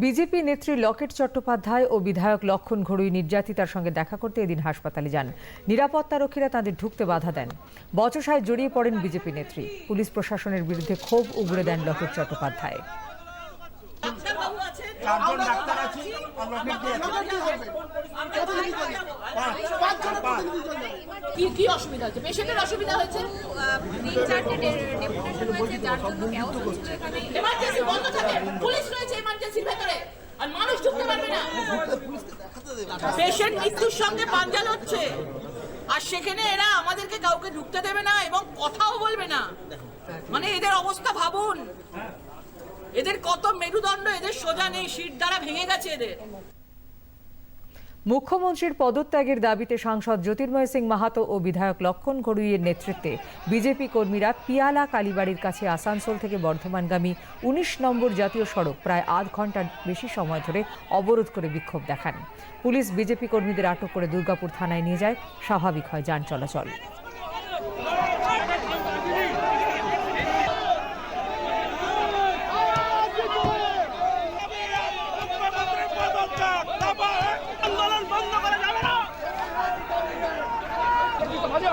BJP নেত্রী লকেট চট্টোপাধ্যায় ও বিধায়ক লক্ষণ ঘড়ুই নির্যাতিতার সঙ্গে দেখা করতে এদিন হাসপাতালে যান। নিরাপত্তারক্ষীরা তাদের ঢুকতে বাধা দেন। বচসায় জড়িয়ে পড়েন বিজেপি নেত্রী। পুলিশ প্রশাসনের বিরুদ্ধে ক্ষোভ উগড়ে দেন লকেট চট্টোপাধ্যায়। কি কি অসুবিধা হচ্ছে? পেশেন্টের অসুবিধা হয়েছে তিন চারটে ডেপুটেশন হয়েছে যার জন্য chaos এমার্জেন্সি বন্ধ থাকে পুলিশ রয়েছে এমার্জেন্সির ভেতরে আর মানুষ ঢুকতে পারবে না পেশেন্ট মৃত্যুর সঙ্গে পাঞ্জাল হচ্ছে। আর সেখানে এরা আমাদেরকে কাউকে ঢুকতে দেবে না এবং কথাও বলবে না। মানে এদের অবস্থা ভাবুন। এদের কত মেরুদণ্ড, এদের সোজা নেই সিট দ্বারা ভেঙে গেছে এদের। মুখ্যমন্ত্রীর পদত্যাগের দাবিতে সাংসদ জ্যোতির্ময় সিং মাহাতো ও বিধায়ক লক্ষণ ঘড়ুইয়ের নেতৃত্বে বিজেপি কর্মীরা পিয়ালা কালীবাড়ির কাছে আসানসোল থেকে বর্ধমানগামী উনিশ নম্বর জাতীয় সড়ক প্রায় আধ ঘণ্টার বেশি সময় ধরে অবরোধ করে বিক্ষোভ দেখান। পুলিশ বিজেপি কর্মীদের আটক করে দুর্গাপুর থানায় নিয়ে যায়, স্বাভাবিক হয় যান চলাচল।